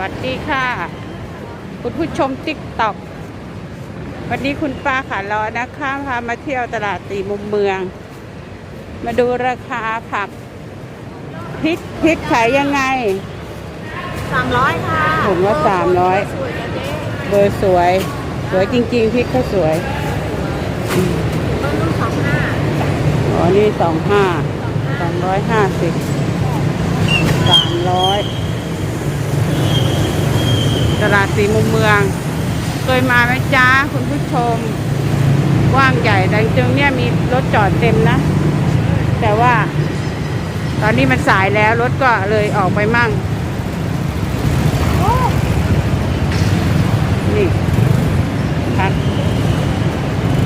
วัสดีค่ะ คุณผู้ชมติ๊กต็อกวันนี้คุณป้าขาล้อนะคะพามาเที่ยวตลาดตีมุมเมือง มาดูราคาผักพริกพริกขายยังไงสามร้อยค่ะถุงละ300สวยนะเจ๊เบอร์สวย สวยจริง ๆพริกเขาสวยต้นลูกสองห้าอ๋อนี่สองห้าสองร้อยห้าสิบสามร้อย ตลาดสีมุมเมือง เคยมาไหมจ้าคุณผู้ชมกว้างใหญ่ดังจึงเนี่ยมีรถจอดเต็มนะ แต่ว่า ตอนนี้มันสายแล้วรถก็เลยออกไปมั่งนี่พัก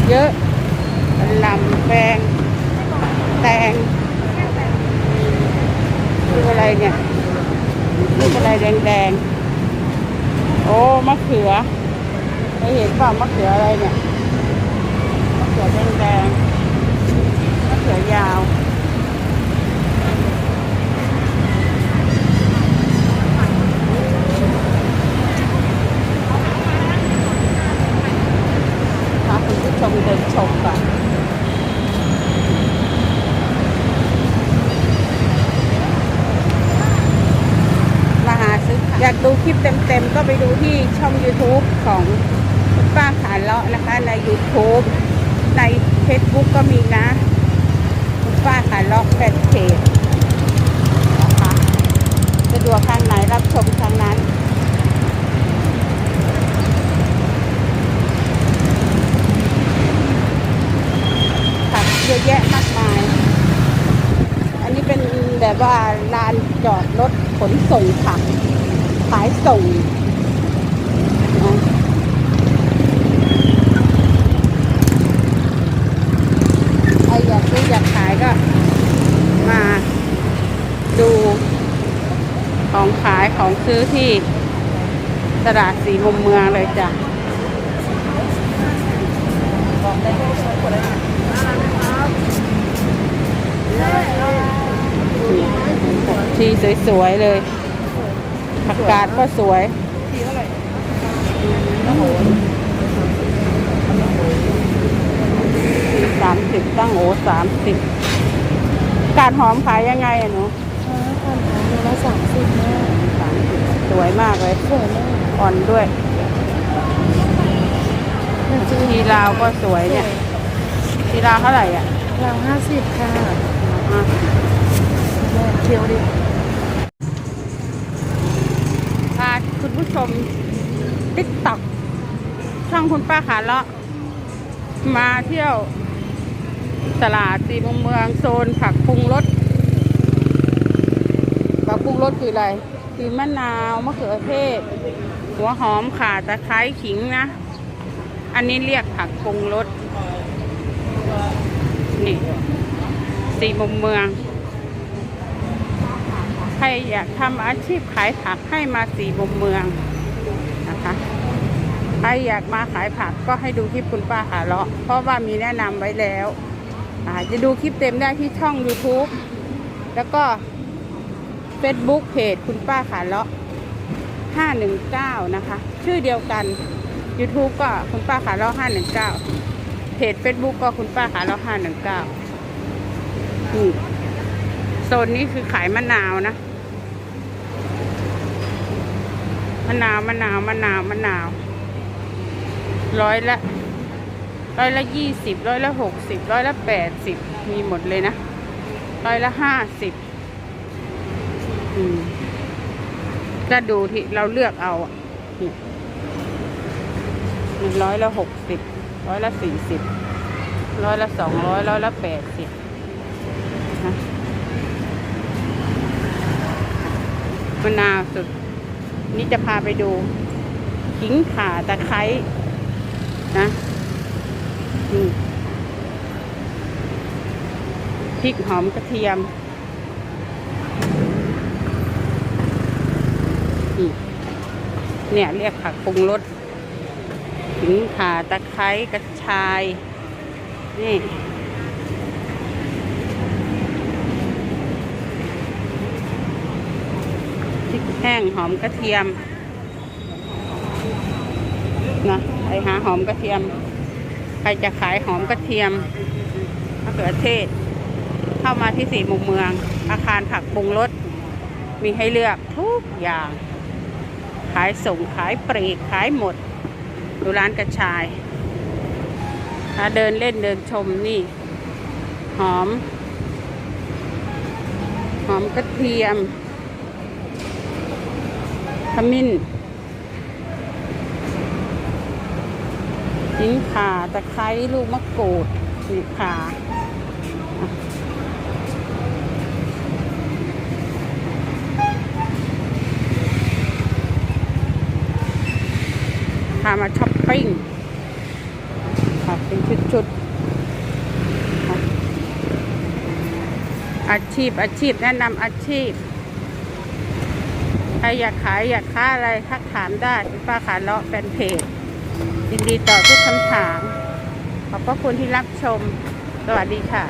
เยอะลำแปงแตงคืออะไรเนี่ยลูกอะไรแดงๆ โอ้มะเขือเคยเห็นเปล่ามะเขืออะไรเนี่ยมะเขือแดงๆมะเขือยาวพาคุณผู้ชมเดินชมก่อน มาหาซื้ อยากดูคลิปเต็มๆ ก็ไปดูที่ช่อง YouTube ของคุณป้าขานเลาะนะคะ ใน YouTube ใน Facebook ก็มีนะคุณป้าขานเลาะแฟนเพจนะคะสะดวกทางไหนรับชมทางนั้นผักเยอะแยะมากมาย อันนี้เป็นแบบว่าลานจอดรถขนส่งผัก ขายส่งนะใครอยากซื้ออยากขายก็ มาดูของขายของซื้อที่ตลาดสีมุมเมืองเลยจ้ะที่สวย ๆ เลย กกาดก็สวยสามสิบตั้งโอสามสิบกาดหอมขายยังไงอะหนูค่ะพันของละสามสิบแม่สามสิบสวยมากเลยสวยมากอ่อนด้วยน่าจะทีลาวก็สวยเนี่ยทีลาวเท่าไหร่อะราวห้าสิบค่ะอะแม่เคี้ยวดิ ผู้ชมติ๊กต็อกช่องคุณป้าขาเลาะมาเที่ยว ตลาดสีมุมเมืองโซนผักปรุงรสผักปรุงรสคืออะไร คือมะนาวมะเขือเทศ หัวหอมข่าตะไคร้ขิงนะ อันนี้เรียกผักปรุงรสนี่สีมุมเมือง รอยากทำอาชีพขายผักให้มาสีมุมเมืองนะคะใครอยากมาขายผักก็ให้ดูคลิปคุณป้าขาเลาะ เพราะว่ามีแนะนำไว้แล้วอาจะดูคลิปเต็มได้ที่ช่อง YouTube แล้วก็ Facebook เพจคุณป้าขาเลาะ 519 นะคะ ชื่อเดียวกัน YouTube ก็คุณป้าขาเลาะ 519 เพจ Facebook ก็คุณป้าขาเลาะ 519นี่โซนนี้คือขายมะนาวนะ มะนาวมะนาวมะนาวมะนาว ร้อยละร้อยละยี่สิบร้อยละหกสิบร้อยละแปดสิบมีหมดเลยนะ ร้อยละห้าสิบก็ดูที่เราเลือกเอาอะนี่นี่ร้อยละหกสิบร้อยละสี่สิบร้อยละสองร้อยร้อยละแปดสิบมะนาวสุด นี่จะพาไปดูขิงข่าตะไคร้นะพริกหอมกระเทียมนี่เนี่ยเรียกผักปรุงรสขิงข่าตะไคร้กระชาย นี่ พริก แห้งหอมกระเทียมนะไปหาหอมกระเทียม ใครจะขายหอมกระเทียมมะเขือเทศ เข้ามาที่สี่มุมเมือง อาคารผักปรุงรสมีให้เลือกทุกอย่าง ขายส่งขายปลีกขายหมด ดูร้านกระชายถ้าเดินเล่นเดินชมนี่ หอม หอมกระเทียม ขมิ้นหิ้งขาตะไคร้ลูกมะกรูดนี่ขาพามาช้อปปิ้งค่ะเป็นชุดๆอาชีพอาชีพแนะนำอาชีพ ใครอยากขายอยากค้าอะไรทักถามได้ป้าขาเลาะแฟนเพจยินดีตอบทุกคำถาม ขอบพระคุณที่รับชม สวัสดีค่ะ